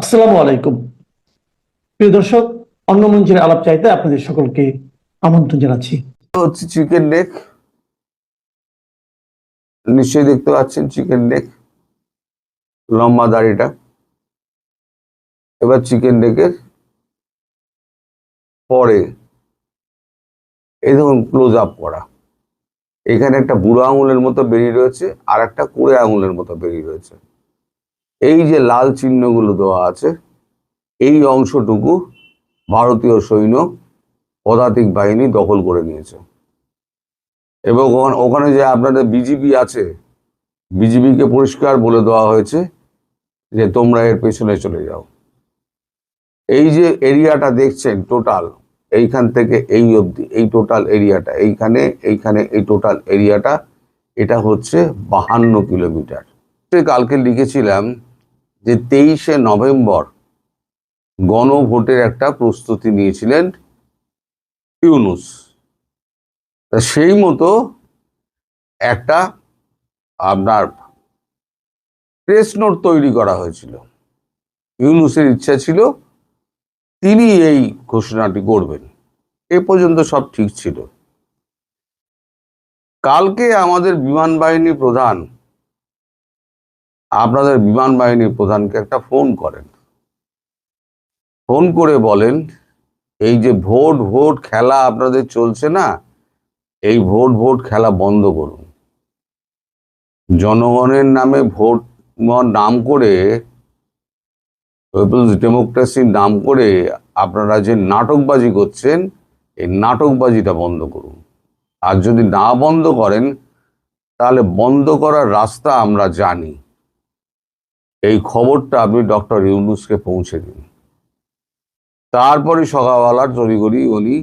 আসসালামু আলাইকুম। প্রিয় দর্শক, অন্য মঞ্চের আলাপ চাইতে আপনাদের সকলকে আমন্ত্রণ জানাচ্ছি। চিকেন নেক নিশ্চয়ই দেখতে পাচ্ছেন চিকেন নেক লম্বা দাড়িটা। এবার চিকেন নেকের পরে এই দেখুন ক্লোজ আপ করা। এখানে একটা বুড়ো আঙুলের মতো বেরিয়ে রয়েছে আর একটা কুড়ে আঙুলের মতো বেরিয়ে রয়েছে। এই যে লাল চিহ্নগুলো দেওয়া আছে, এই অংশটুকু ভারতীয় সৈন্য পদাতিক বাহিনী দখল করে নিয়েছে। এবং ওখানে- যে আপনাদের বিজিবি আছে বিজিবিকে পরিষ্কার বলে দেওয়া হয়েছে যে তোমরা এর পেছনে চলে যাও। এই যে এরিয়াটা দেখছেন টোটাল, এইখান থেকে এই অবধি, এই টোটাল এরিয়াটা, এইখানে এইখানে এই টোটাল এরিয়াটা, এটা হচ্ছে বাহান্ন কিলোমিটার। কালকে লিখেছিলাম যে তেইশে নভেম্বর গণভোটের একটা প্রস্তুতি নিয়েছিলেন ইউনুস। তা সেই মতো একটা আপনার প্রেস নোট তৈরি করা হয়েছিল। ইউনুসের ইচ্ছা ছিল তিনি এই ঘোষণাটি করবেন। এ পর্যন্ত সব ঠিক ছিল। কালকে আমাদের বিমান বাহিনী প্রধান আপনাদের বিমান বাহিনীর প্রধানকে একটা ফোন করেন। ফোন করে বলেন, এই যে ভোট ভোট খেলা আপনাদের চলছে না, এই ভোট ভোট খেলা বন্ধ করুন। জনগণের নামে ভোট নাম করে পিপলস ডেমোক্রেসির নাম করে আপনারা যে নাটকবাজি করছেন, এই নাটকবাজিটা বন্ধ করুন। আর যদি না বন্ধ করেন, তাহলে বন্ধ করার রাস্তা আমরা জানি। এই খবরটা আপনি ডক্টর ইউনুসকে পৌঁছে দিন। তারপরে সকালবেলার তড়িঘড়ি উনি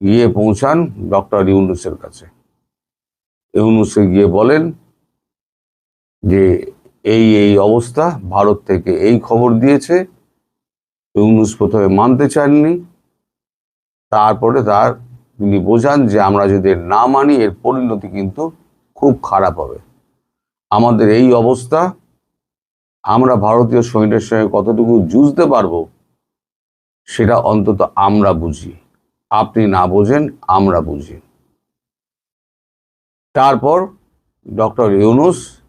গিয়ে পৌঁছান ডক্টর ইউনুসের কাছে। ইউনুসে গিয়ে বলেন যে এই এই অবস্থা, ভারত থেকে এই খবর দিয়েছে। ইউনুস প্রথমে মানতে চাননি। তারপরে তার তিনি বোঝান যে আমরা যদি না মানি, এর পরিণতি কিন্তু খুব খারাপ হবে। আমাদের এই অবস্থা আমরা ভারতীয় সৈন্যের সঙ্গে কতটুকু যুঝতে পারব, সেটা অন্তত আমরা বুঝি। আপনি না বোঝেন, আমরা বুঝি। তারপর ডক্টর ইউনুস,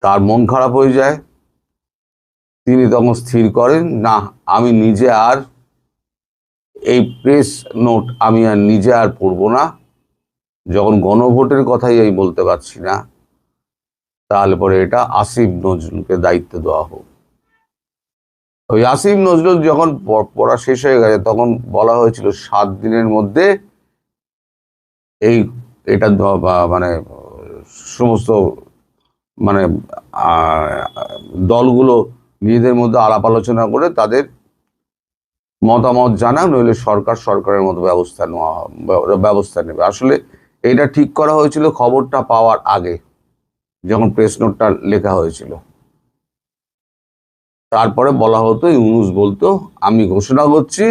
তার মন খারাপ হয়ে যায়। তিনি তখন স্থির করেন, না, আমি নিজে আর, এই প্রেস নোট আমি আর নিজে আর পড়ব না। যখন গণভোটের কথাই আমি বলতে পারছি না তাহলে পরে এটা আসিফ নজরুলকে দায়িত্ব দেওয়া হোক। ওই আসিফ নজরুল যখন পড়া শেষ হয়ে গেছে, তখন বলা হয়েছিল সাত দিনের মধ্যে এই, এটা মানে সমস্ত মানে দলগুলো নিজেদের মধ্যে আলাপ আলোচনা করে তাদের মতামত জানা নইলে সরকার সরকারের মতো ব্যবস্থা নেওয়া, ব্যবস্থা নেবে। আসলে এটা ঠিক করা হয়েছিল খবরটা পাওয়ার আগে। যখন প্রেস নোটটা লেখা হয়েছিল। তারপরে বলা হতো, ইউনুস বলতো, আমি ঘোষণা করছি,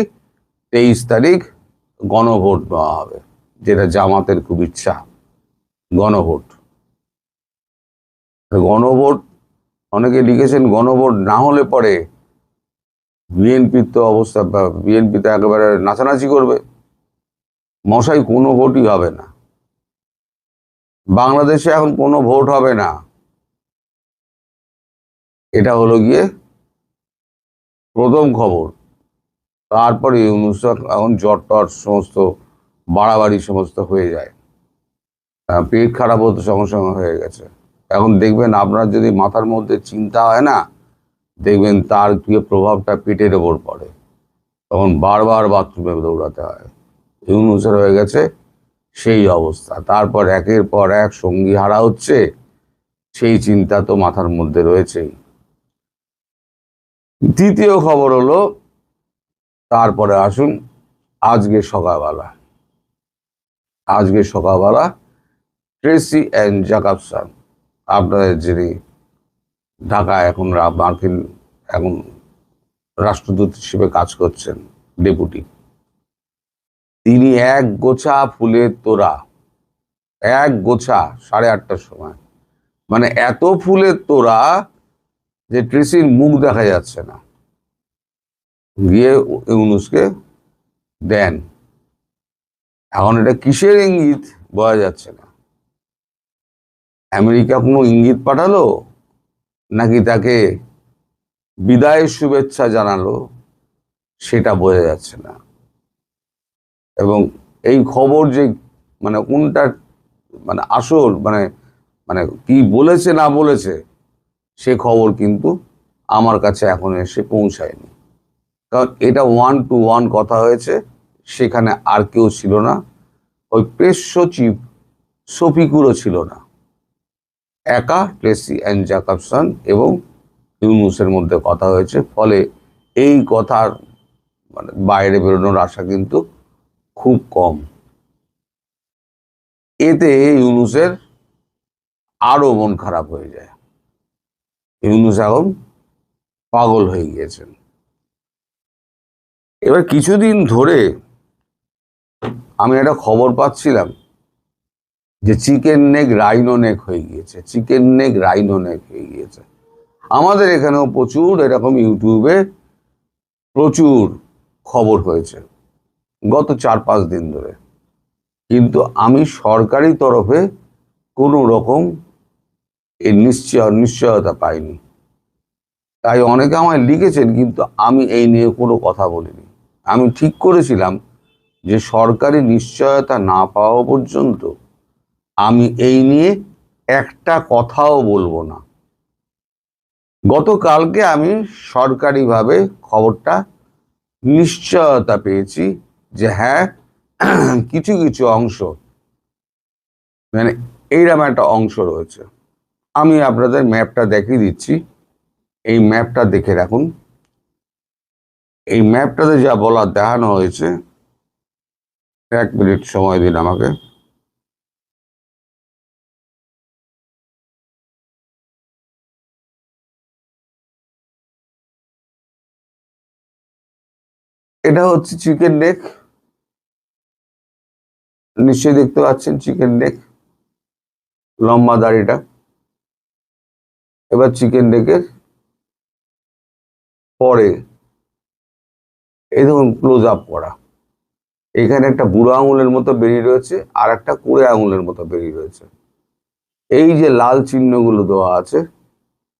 তেইশ তারিখ গণভোট নেওয়া হবে, যেটা জামাতের খুব ইচ্ছা, গণভোট। গণভোট, অনেকে লিখেছেন গণভোট না হলে পরে বিএনপির তো অবস্থা বিএনপি তো একেবারে নাচানাচি করবে। মশাই কোনো ভোটই হবে না। বাংলাদেশে এখন কোনো ভোট হবে না। এটা হলো গিয়ে প্রথম খবর। তারপরে ইউনুস এখন জ্বর টর সমস্ত, বাড়াবাড়ি সমস্ত হয়ে যায়। পেট খারাপ হতো সঙ্গে সঙ্গে হয়ে গেছে। এখন দেখবেন আপনার যদি মাথার মধ্যে চিন্তা হয় না, দেখবেন তার গিয়ে প্রভাবটা পেটের ওপর পড়ে। তখন বারবার বাথরুমে দৌড়াতে হয়। ইউনুসের হয়ে গেছে সেই অবস্থা। তারপর একের পর এক সঙ্গী হারা হচ্ছে, সেই চিন্তা তো মাথার মধ্যে রয়েছেই। দ্বিতীয় খবর হলো, তারপরে আসুন, আজকে সকালবেলা। আজকে সকালবেলা ট্রেসি অ্যান্ড জাকাবসান, আপনাদের যিনি ঢাকা এখন মার্কিন এখন রাষ্ট্রদূত হিসেবে কাজ করছেন, ডেপুটি। তিনি এক গোছা ফুলের তোড়া, এক গোছা সাড়ে আটটার সময়। মানে এত ফুলের তোড়া যে ট্রেসির মুখ দেখা যাচ্ছে না। গিয়ে ইউনুসকে দেন। এখন এটা কিসের ইঙ্গিত? বোঝা যাচ্ছে না। আমেরিকা কোনো ইঙ্গিত পাঠালো? নাকি তাকে বিদায়ের শুভেচ্ছা জানালো? সেটা বোঝা যাচ্ছে না। এবং এই খবর যে মানে কোনটা মানে আসল মানে মানে কি বলেছে, না বলেছে, সে খবর কিন্তু আমার কাছে এখন এসে পৌঁছায়নি। কারণ এটা ওয়ান টু ওয়ান কথা হয়েছে, সেখানে আর কেউ ছিল না। ওই প্রেস সচিব শফিকুরও ছিল না। একা ট্রেসি অ্যান্ড জ্যাকবসন এবং ইউনুসের মধ্যে কথা হয়েছে, ফলে এই কথার মানে বাইরে বেরোনোর আশা কিন্তু খুব কম। এতে ইউনুসের আরও মন খারাপ হয়ে যায়। ইউনুস এখন পাগল হয়ে গিয়েছেন। এবার কিছুদিন ধরে আমি একটা খবর পাচ্ছিলাম যে চিকেন নেক, রাইনো নেক হয়ে গিয়েছে। চিকেন নেক, রাইনো নেক হয়ে গিয়েছে। আমাদের এখানেও প্রচুর এরকম ইউটিউবে প্রচুর খবর হয়েছে। গত চার পাঁচ দিন ধরে। কিন্তু আমি সরকারি তরফে কোনো রকম এর নিশ্চয়, নিশ্চয়তা পাইনি। তাই অনেকে আমায় লিখেছেন, কিন্তু আমি এই নিয়ে কোনো কথা বলিনি। আমি ঠিক করেছিলাম যে সরকারি নিশ্চয়তা না পাওয়া পর্যন্ত আমি এই নিয়ে একটা কথাও বলব না। গতকালকে আমি সরকারিভাবে খবরটা নিশ্চয়তা পেয়েছি। যে হ্যাঁ কিছু কিছু অংশ মানে এইরকম একটা অংশ রয়েছে। আমি আপনাদের ম্যাপটা দেখিয়ে দিচ্ছি। এই ম্যাপটা দেখে রাখুন। এই ম্যাপটাতে যা বলার দেখানো হয়েছে, এক মিনিট সময় দিন আমাকে। এটা হচ্ছে চিকেন নেক নিশ্চয়ই দেখতে পাচ্ছেন চিকেন নেক লম্বা দাড়িটা। এবার চিকেন নেকের পরে, এই দেখুন ক্লোজ আপ করা। এখানে একটা বুড়ো আঙুলের মতো বেরিয়ে রয়েছে, আর একটা কুড়ে আঙুলের মতো বেরিয়ে রয়েছে। এই যে লাল চিহ্নগুলো দেওয়া আছে,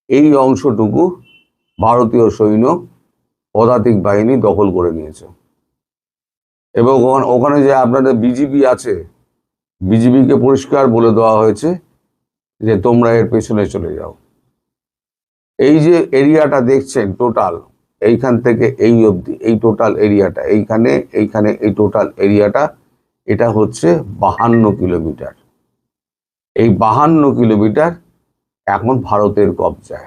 এই অংশটুকু ভারতীয় সৈন্য পদাতিক বাহিনী দখল করে নিয়েছে। এবং ওখানে- যে আপনাদের বিজিবি আছে বিজিবিকে পরিষ্কার বলে দেওয়া হয়েছে যে তোমরা এর পেছনে চলে যাও। এই যে এরিয়াটা দেখছেন টোটাল, এইখান থেকে এই অবধি, এই টোটাল এরিয়াটা, এইখানে এইখানে এই টোটাল এরিয়াটা, এটা হচ্ছে বাহান্ন কিলোমিটার। এই বাহান্ন কিলোমিটার এখন ভারতের কবজায়।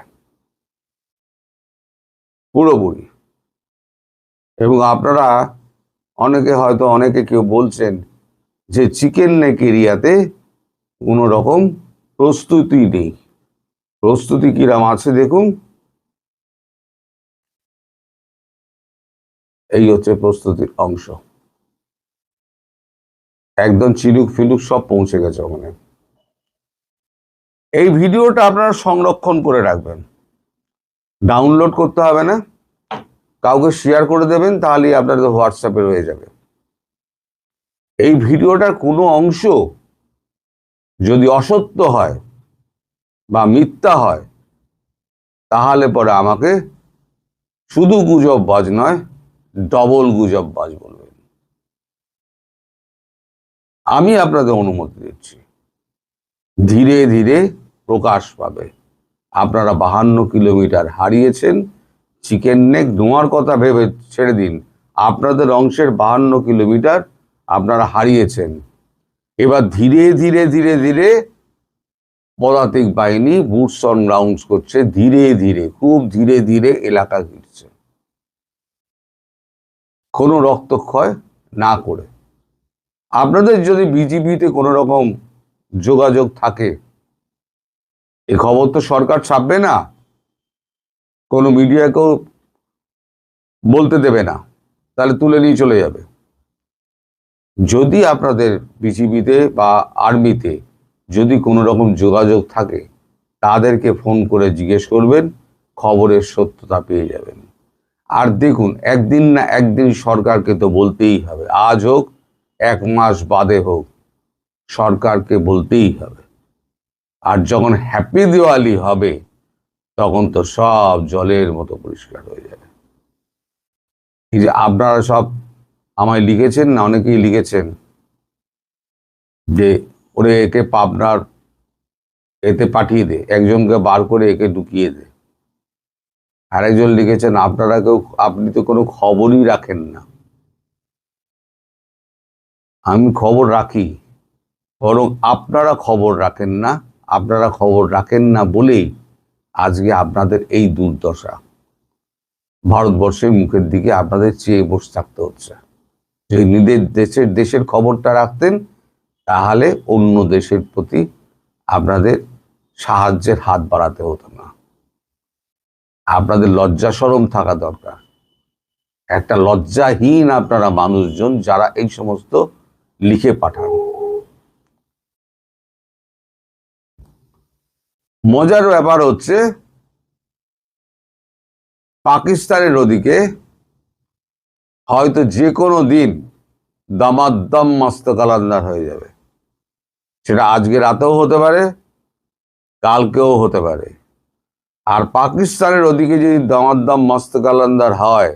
পুরোপুরি। এবং আপনারা অনেকে হয়তো অনেকে কেউ বলছেন যে চিকেন নেক এরিয়াতে কোনো রকম প্রস্তুতি নেই। প্রস্তুতি কিরাম আছে দেখুন। এই হচ্ছে প্রস্তুতির অংশ। একদম চিলুক ফিলুক সব পৌঁছে গেছে ওখানে। এই ভিডিওটা আপনারা সংরক্ষণ করে রাখবেন। ডাউনলোড করতে হবে না। কাউকে শেয়ার করে দেবেন, তাহলেই আপনাদের হোয়াটসঅ্যাপে রয়ে যাবে। এই ভিডিওটার কোনো অংশ যদি অসত্য হয় বা মিথ্যা হয়, তাহলে পরে আমাকে শুধু গুজব বাজ নয় ডবল গুজব বাজ বলবেন। আমি আপনাদের অনুমতি দিচ্ছি। ধীরে ধীরে প্রকাশ পাবে। আপনারা বাহান্ন কিলোমিটার হারিয়েছেন চিকেন নেক ধোঁয়ার কথা ভেবে ছেড়ে দিন। আপনাদের অংশের বাহান্ন কিলোমিটার আপনারা হারিয়েছেন। এবার ধীরে ধীরে ধীরে ধীরে পদাতিক বাহিনী বুটস অন গ্রাউন্ডস করছে। ধীরে ধীরে, খুব ধীরে ধীরে এলাকা ঘিরছে। কোনো রক্তক্ষয় না করে। আপনাদের যদি বিজিবিতে কোনো রকম যোগাযোগ থাকে, এ খবর তো সরকার ছাপবে না। কোনো মিডিয়াকেও বলতে দেবে না, তাহলে তুলে নিয়ে চলে যাবে। যদি আপনাদের বিজিবিতে বা আর্মিতে যদি কোনো রকম যোগাযোগ থাকে, তাদেরকে ফোন করে জিজ্ঞেস করবেন, খবরের সত্যতা পেয়ে যাবেন। আর দেখুন, একদিন না একদিন সরকারকে তো বলতেই হবে, আজ হোক, এক মাস বাদে হোক, সরকারকে বলতেই হবে। আর যখন হ্যাপি দিওয়ালি হবে তখন তো সব জলের মতো পরিষ্কার হয়ে যাবে এই যে আপনারা সব আমায় লিখেছেন না অনেকেই লিখেছেন? যে ওরে একে পাবনার এতে পাঠিয়ে দে, একজনকে বার করে একে ঢুকিয়ে দে। আরেকজন লিখেছেন, আপনারা কেউ, আপনি তো কোনো খবরই রাখেন না। আমি খবর রাখি, বরং আপনারা খবর রাখেন না, আপনারা খবর রাখেন না বলেই আজকে আপনাদের এই দুর্দশা। ভারতবর্ষের মুখের দিকে আপনাদের চেয়ে বসে থাকতে হচ্ছে। যদি নিজের দেশের দেশের খবরটা রাখতেন, তাহলে অন্য দেশের প্রতি আপনাদের সাহায্যের হাত বাড়াতে হতো না। আপনাদের লজ্জা সরম থাকা দরকার। একটা লজ্জাহীন আপনারা মানুষজন যারা এই সমস্ত লিখে পাঠান। মজার ব্যাপার হচ্ছে পাকিস্তানের ওদিকে হয়তো যে কোনো দিন দামাদ্দাম মস্ত কালান্দার হয়ে যাবে। সেটা আজকে রাতেও হতে পারে, কালকেও হতে পারে। আর পাকিস্তানের ওদিকে যদি দামাদ্দাম মস্ত কালান্দার হয়,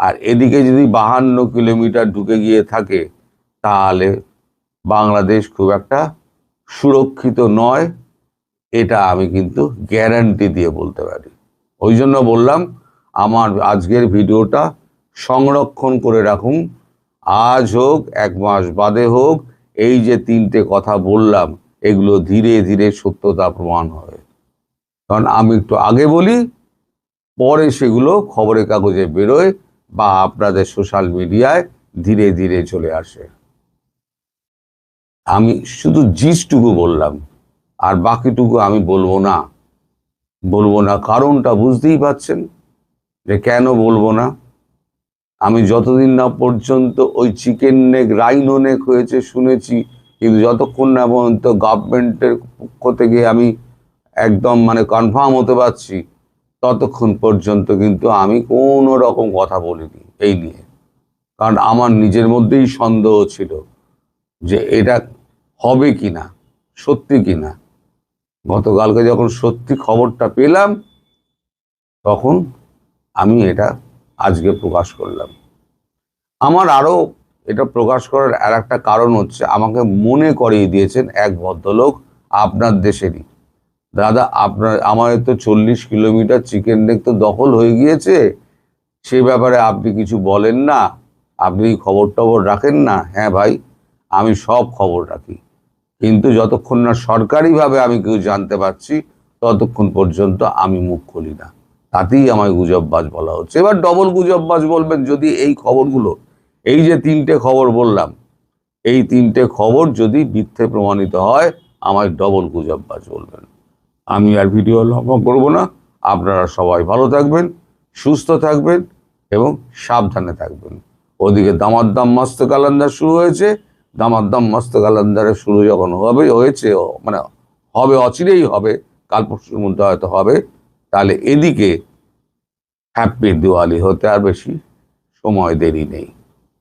আর এদিকে যদি বাহান্ন কিলোমিটার ঢুকে গিয়ে থাকে, তাহলে বাংলাদেশ খুব একটা সুরক্ষিত নয়। এটা আমি কিন্তু গ্যারান্টি দিয়ে বলতে পারি। ওই জন্য বললাম, আমার আজকের ভিডিওটা সংরক্ষণ করে রাখুন। আজ হোক, এক মাস বাদে হোক, এই যে তিনটে কথা বললাম, এগুলো ধীরে ধীরে সত্যতা প্রমাণ হবে। কারণ আমি একটু আগে বলি, পরে সেগুলো খবরের কাগজে বেরোয় বা আপনাদের সোশ্যাল মিডিয়ায় ধীরে ধীরে চলে আসে। আমি শুধু জিসটুকু বললাম। আর বাকিটুকু আমি বলব না। বলব না কারণটা বুঝতেই পারছেন যে কেন বলব না? আমি যতদিন না পর্যন্ত ওই চিকেন নেক, রাইনো নেক হয়েছে শুনেছি, কিন্তু যতক্ষণ না পর্যন্ত গভর্নমেন্টের পক্ষ থেকে আমি একদম মানে কনফার্ম হতে পারছি, ততক্ষণ পর্যন্ত কিন্তু আমি কোনো রকম কথা বলিনি এই নিয়ে। কারণ আমার নিজের মধ্যেই সন্দেহ ছিল যে এটা হবে কি না সত্যি কি না গতকালকে যখন সত্যি খবরটা পেলাম, তখন আমি এটা আজকে প্রকাশ করলাম। আমার আরও এটা প্রকাশ করার আর একটা কারণ হচ্ছে, আমাকে মনে করিয়ে দিয়েছেন এক ভদ্রলোক আপনার দেশেরই। দাদা, আপনার আমাদের তো চল্লিশ কিলোমিটার চিকেন নেক তো দখল হয়ে গিয়েছে। সে ব্যাপারে আপনি কিছু বলেন না। আপনি খবর টবর রাখেন না? হ্যাঁ ভাই, আমি সব খবর রাখি। কিন্তু যতক্ষণ না সরকারিভাবে আমি কেউ জানতে পারছি, ততক্ষণ পর্যন্ত আমি মুখ খুলি না। তাতেই আমায় গুজববাজ বলা হচ্ছে। এবার ডবল গুজববাজ বলবেন, যদি এই খবরগুলো, এই যে তিনটে খবর বললাম, এই তিনটে খবর যদি মিথ্যে প্রমাণিত হয়, আমায় ডবল গুজববাজ বলবেন। আমি আর ভিডিও লম্বা করব না। আপনারা সবাই ভালো থাকবেন, সুস্থ থাকবেন এবং সাবধানে থাকবেন। ওদিকে দামাদ্দাম মস্ত কালান্দার শুরু হয়েছে। দামাদ্দাম মস্ত কালান্দারের শুরু যখন হবে, হয়েছে মানে হবে, অচিরেই হবে, কাল পরশুর মধ্যে হয়তো হবে, তাহলে এদিকে হ্যাপি দিওয়ালি হতে আর বেশি সময় দেরি নেই।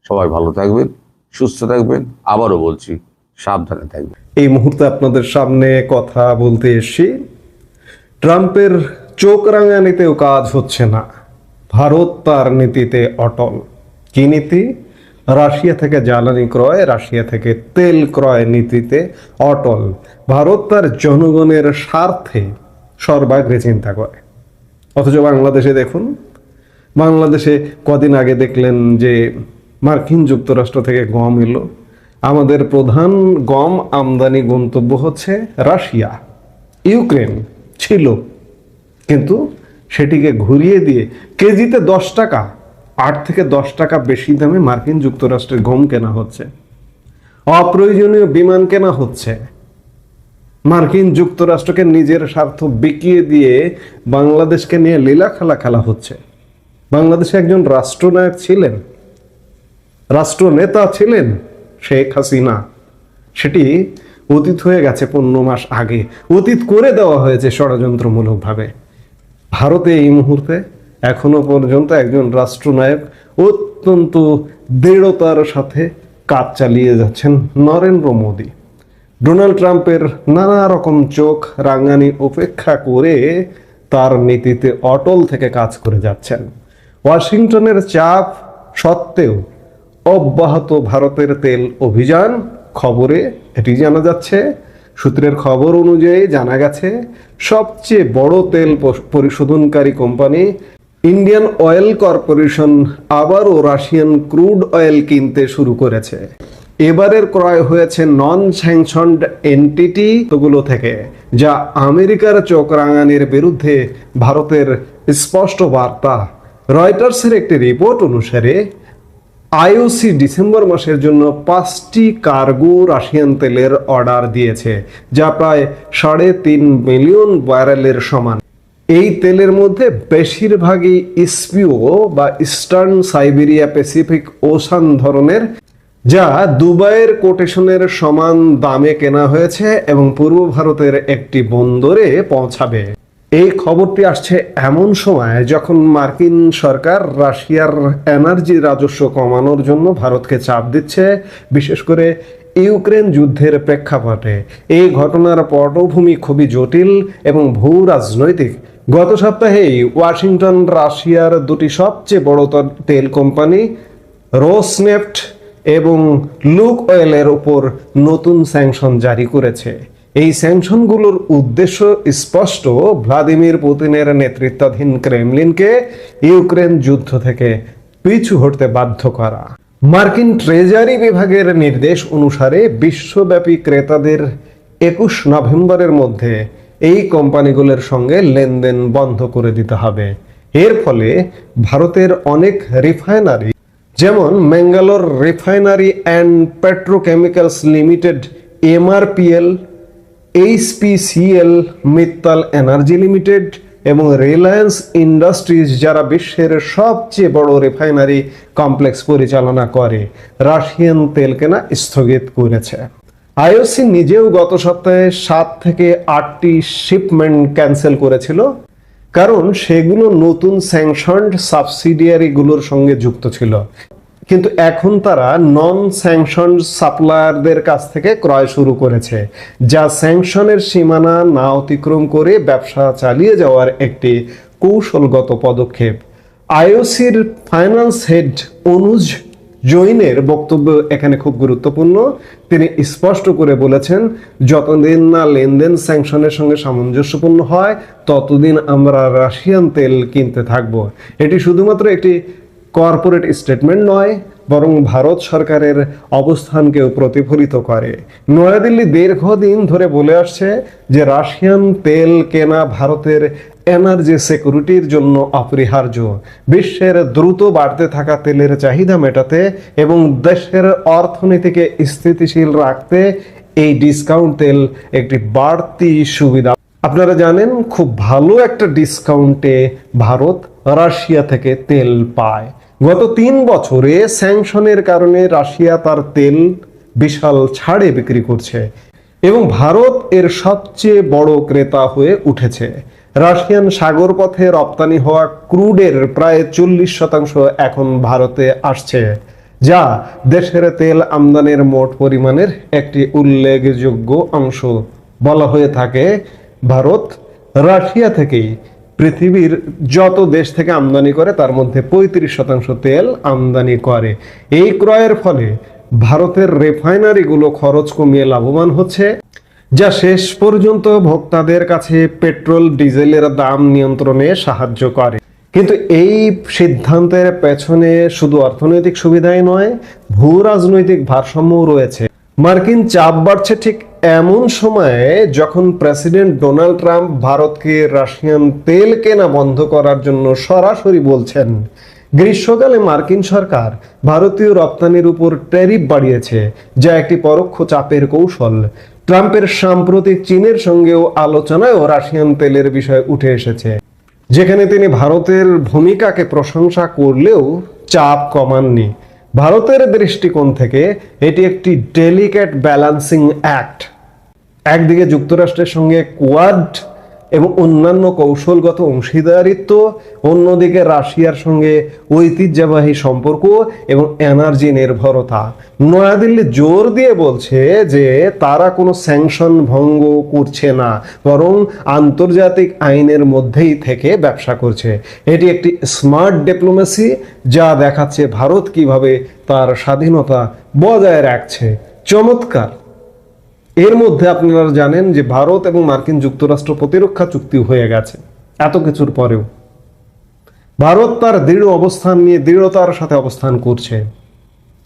সবাই ভালো থাকবেন, সুস্থ থাকবেন, আবারও বলছি, সাবধানে থাকবেন। এই মুহূর্তে আপনাদের সামনে কথা বলতে এসছি, ট্রাম্পের চোখ রাঙানিতেও কাজ হচ্ছে না, ভারত তার নীতিতে অটল। কি নীতি? রাশিয়া থেকে জ্বালানি ক্রয়, রাশিয়া থেকে তেল ক্রয় নীতিতে অটল। ভারত তার জনগণের স্বার্থে সর্বাগ্রে চিন্তা করে। অথচ বাংলাদেশে দেখুন, বাংলাদেশে কদিন আগে দেখলেন যে মার্কিন যুক্তরাষ্ট্র থেকে গম এলো। আমাদের প্রধান গম আমদানি গন্তব্য হচ্ছে রাশিয়া। ইউক্রেন ছিল, কিন্তু সেটিকে ঘুরিয়ে দিয়ে কেজিতে দশ টাকা আট থেকে দশ টাকা বেশি দামে মার্কিন যুক্তরাষ্ট্রের গম কেনা হচ্ছে। অপ্রয়োজনীয় বিমান কেনা হচ্ছে। মার্কিন যুক্তরাষ্ট্রকে নিজের স্বার্থ বিকিয়ে দিয়ে বাংলাদেশকে নিয়ে লীলা খেলা খেলা হচ্ছে। বাংলাদেশে একজন রাষ্ট্রনায়ক ছিলেন। রাষ্ট্রনেতা ছিলেন শেখ হাসিনা। সেটি অতীত হয়ে গেছে পনেরো মাস আগে। অতীত করে দেওয়া হয়েছে ষড়যন্ত্রমূলকভাবে। ভারতে এই মুহূর্তে এখনও পর্যন্ত একজন রাষ্ট্রনায়ক অত্যন্ত দৃঢ়তার সাথে কাজ চালিয়ে যাচ্ছেন নরেন্দ্র মোদী। ডোনাল্ড ট্রাম্পের নানা রকম চোখ রাঙানি উপেক্ষা করে তার নীতিতে অটল থেকে কাজ করে যাচ্ছেন। ওয়াশিংটনের চাপ সত্ত্বেও অব্যাহত ভারতের তেল অভিযান খবরে এটি জানা যাচ্ছে। সূত্রের খবর অনুযায়ী জানা গেছে, সবচেয়ে বড় তেল পরিশোধনকারী কোম্পানি ইন্ডিয়ান অয়েল কর্পোরেশন আবারও রাশিয়ান ক্রুড অয়েল কিনতে শুরু করেছে। এবারের ক্রয় হয়েছে নন স্যাংশনড এন্টিটি গুলো থেকে, যা আমেরিকার চোখ রাঙানির বিরুদ্ধে ভারতের স্পষ্ট বার্তা। রয়টার্সের একটি রিপোর্ট অনুসারে, আইওসি ডিসেম্বর মাসের জন্য পাঁচটি কার্গো রাশিয়ান তেলের অর্ডার দিয়েছে, যা প্রায় সাড়ে তিন মিলিয়ন ব্যারেলের সমান। এই তেলের মধ্যে বেশিরভাগই ইসপিও বা ইস্টার্ন সাইবেরিয়া প্যাসিফিক ওশান ধরনের, যা দুবাইয়ের কোটেশনের সমান দামে কেনা হয়েছে এবং পূর্ব ভারতের একটি বন্দরে পৌঁছাবে। এই খবরটি আসছে এমন সময় যখন মার্কিন সরকার রাশিয়ার এনার্জি রাজস্ব কমানোর জন্য ভারতকে চাপ দিচ্ছে, বিশেষ করে ইউক্রেন যুদ্ধের প্রেক্ষাপটে। এই ঘটনার পটভূমি খুবই জটিল এবং ভূ রাজনৈতিক। গত সপ্তাহেই ওয়াশিংটন, রাশিয়ার দুটি সবচেয়ে বড় তেল কোম্পানি, রোসনেফট এবং লুক অয়েলের উপর নতুন স্যাংশন জারি করেছে। এই স্যাংশনগুলোর উদ্দেশ্য স্পষ্ট, ভ্লাদিমির পুতিনের নেতৃত্বাধীন ক্রেমলিনকে ইউক্রেন যুদ্ধ থেকে পিছু হটতে বাধ্য করা। মার্কিন ট্রেজারি বিভাগের নির্দেশ অনুসারে বিশ্বব্যাপী ক্রেতাদের একুশ নভেম্বরের মধ্যে এই কোম্পানিগুলোর সঙ্গে লেনদেন বন্ধ করে দিতে হবে। এর ফলে ভারতের অনেক রিফাইনারি, যেমন Mangalore refinery and petrochemicals limited, MRPL, HPCL, Mittal energy limited এবং রিলায়েন্স ইন্ডাস্ট্রিজ যারা বিশ্বের সবচেয়ে বড় রিফাইনারি কমপ্লেক্স পরিচালনা করে রাশিয়ান তেল কেনা স্থগিত করেছে। আইওসি নিজেও গত সপ্তাহে সাত থেকে আটটি শিপমেন্ট ক্যান্সেল করেছিল, কারণ সেগুলো নতুন স্যাংশনড সাবসিডিয়ারিগুলোর সঙ্গে যুক্ত ছিল। কিন্তু এখন তারা নন স্যাংশন সাপ্লায়ারদের কাছ থেকে ক্রয় শুরু করেছে, যা স্যাংশনের সীমানা না অতিক্রম করে ব্যবসা চালিয়ে যাওয়ার একটি কৌশলগত পদক্ষেপ। আইওসির ফাইন্যান্স হেড অনুজ জৈনের বক্তব্য এখানে খুব গুরুত্বপূর্ণ। তিনি স্পষ্ট করে বলেছেন, যতদিন না লেনদেন স্যাংশনের সঙ্গে সামঞ্জস্যপূর্ণ হয়, ততদিন আমরা রাশিয়ান তেল কিনতে থাকব। এটি শুধুমাত্র একটি কর্পোরেট স্টেটমেন্ট নয়, বরং ভারত সরকারের অবস্থানকেও প্রতিফলিত করে। নয়াদিল্লি দীর্ঘদিন ধরে বলে আসছে যে রাশিয়ান তেল কেনা ভারতের এনার্জি সিকিউরিটির জন্য অপরিহার্য। বিশ্বের দ্রুত বাড়তে থাকা তেলের চাহিদা মেটাতে এবং দেশের অর্থনীতিকে স্থিতিশীল রাখতে এই ডিসকাউন্ট তেল একটি বাড়তি সুবিধা। আপনারা জানেন, খুব ভালো একটা ডিসকাউন্টে ভারত রাশিয়া থেকে তেল পায়। গত তিন বছরে স্যাংশনের কারণে রাশিয়া তার তেল বিশাল ছাড়ে বিক্রি করছে এবং ভারত এর সবচেয়ে বড় ক্রেতা হয়ে উঠেছে। রাশিয়ান সাগর পথে রপ্তানি হওয়া ক্রুডের প্রায় চল্লিশ শতাংশ এখন ভারতে আসছে, যা দেশের তেল আমদানির মোট পরিমাণের একটি উল্লেখযোগ্য অংশ। বলা হয়ে থাকে, ভারত রাশিয়া থেকেই পৃথিবীর যত দেশ থেকে আমদানি করে, তার মধ্যে পঁয়ত্রিশ শতাংশ তেল আমদানি করে। এই ক্রয়ের ফলে ভারতের রেফাইনারিগুলো খরচ কমিয়ে লাভবান হচ্ছে, যা শেষ পর্যন্ত ভোক্তাদের কাছে পেট্রোল, ডিজেলের দাম নিয়ন্ত্রণে সাহায্য করে। কিন্তু এই সিদ্ধান্তের পেছনে শুধু অর্থনৈতিক সুবিধাই নয় ভূ রাজনৈতিক ভারসাম্যও রয়েছে। মার্কিন চাপ বাড়ছে ঠিক এমন সময়ে যখন প্রেসিডেন্ট ডোনাল্ড ট্রাম্প ভারতকে রাশিয়ান তেল কেনা বন্ধ করার জন্য সরাসরি বলছেন, গ্রীষ্মকালে মার্কিন সরকার ভারতীয় রপ্তানির উপর ট্যারিফ বাড়িয়েছে, যা একটি পরোক্ষ চাপের কৌশল। ট্রাম্পের সাম্প্রতিক চীনের সঙ্গেও আলোচনায়ও রাশিয়ান তেলের বিষয় উঠে এসেছে, যেখানে তিনি ভারতের ভূমিকাকে প্রশংসা করলেও চাপ কমাননি। ভারতের দৃষ্টিকোণ থেকে এটি একটি ডেলিকেট ব্যালান্সিং অ্যাক্ট একদিকে যুক্তরাষ্ট্রের সঙ্গে কোয়াড এবং অন্যান্য কৌশলগত অংশীদারিত্ব, অন্যদিকে রাশিয়ার সঙ্গে ঐতিহ্যবাহী সম্পর্ক এবং এনার্জি নির্ভরতা। নয়াদিল্লি জোর দিয়ে বলছে যে তারা কোনো স্যাংশন ভঙ্গ করছে না, বরং আন্তর্জাতিক আইনের মধ্যেই থেকে ব্যবসা করছে। এটি একটি স্মার্ট ডিপ্লোমেসি যা দেখাচ্ছে ভারত কীভাবে তার স্বাধীনতা বজায় রাখছে। চমৎকার। এর মধ্যে আপনারা জানেন যে ভারত এবং মার্কিন যুক্তরাষ্ট্র প্রতিরক্ষা চুক্তি হয়ে গেছে। এত কিছুর পরেও। ভারত তার দৃঢ় অবস্থান নিয়ে দৃঢ়তার সাথে অবস্থান করছে।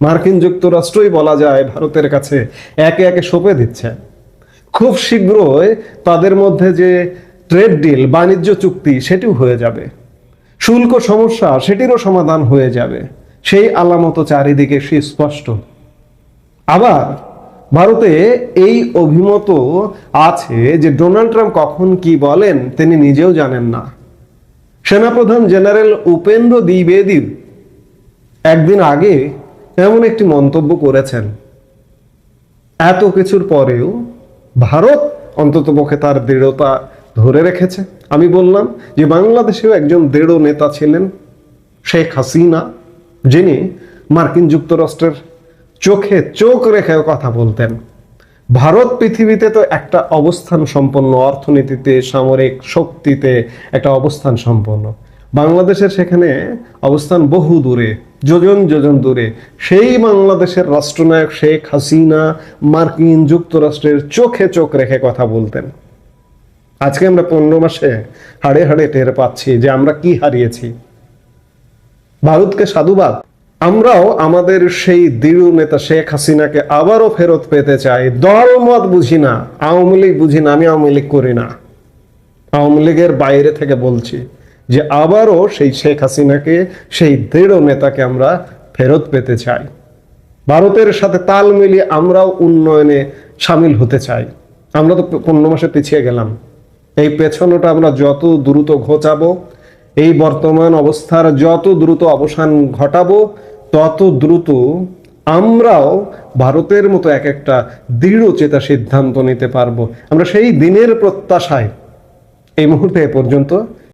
মার্কিন যুক্তরাষ্ট্রই বলা যায় ভারতের কাছে একে একে সঁপে দিচ্ছে। খুব শীঘ্রই তাদের মধ্যে যে ট্রেড ডিল, বাণিজ্য চুক্তি, সেটিও হয়ে যাবে। শুল্ক সমস্যা, সেটিরও সমাধান হয়ে যাবে। সেই আলামত চারিদিকে সুস্পষ্ট। আবার ভারতে এই অভিমত আছে যে ডোনাল্ড ট্রাম্প কখন কি বলেন তিনি নিজেও জানেন না। সেনাপ্রধান জেনারেল উপেন্দ্র দ্বিবেদী একদিন আগে এমন একটি মন্তব্য করেছেন। এত কিছুর পরেও ভারত অন্ততপক্ষে তার দৃঢ়তা ধরে রেখেছে। আমি বললাম যে বাংলাদেশেও একজন দৃঢ় নেতা ছিলেন শেখ হাসিনা, যিনি মার্কিন যুক্তরাষ্ট্রের চোখে চোখ রেখে কথা বলতেন। ভারত পৃথিবীতে তো একটা অবস্থান সম্পন্ন অর্থনীতিতে, সামরিক শক্তিতে একটা অবস্থান সম্পন্ন বাংলাদেশের সেখানে অবস্থান বহু দূরে, যোজন যোজন দূরে। সেই বাংলাদেশের রাষ্ট্রনায়ক শেখ হাসিনা, মার্কিন যুক্তরাষ্ট্রের চোখে চোখ রেখে কথা বলতেন। আজকে আমরা পনেরো মাসে হাড়ে হাড়ে টের পাচ্ছি যে আমরা কি হারিয়েছি। ভারতকে সাধুবাদ। আমরাও আমাদের সেই দৃঢ় নেতা শেখ হাসিনাকে আবারও ফেরত পেতে চাই। দল মত বুঝি না, আওয়ামী লীগ বুঝি না, আমি আওয়ামী লীগ করি না। আওয়ামী লীগের বাইরে থেকে বলছি যে আবারও সেই শেখ হাসিনাকে, সেই দৃঢ় নেতাকে আমরা ফেরত পেতে চাই। ভারতের সাথে তাল মিলিয়ে আমরাও উন্নয়নে সামিল হতে চাই। আমরা তো পনেরো মাসে পিছিয়ে গেলাম। এই পেছনটা আমরা যত দ্রুত ঘোচাবো, এই বর্তমান অবস্থার যত দ্রুত অবসান ঘটাবো তত দ্রুত আমরাও ভারতের মতো এক একটা দৃঢ় চেতা সিদ্ধান্ত নিতে পারব। আমরা সেই দিনের প্রত্যাশায় এই মুহূর্তে পর্যন্ত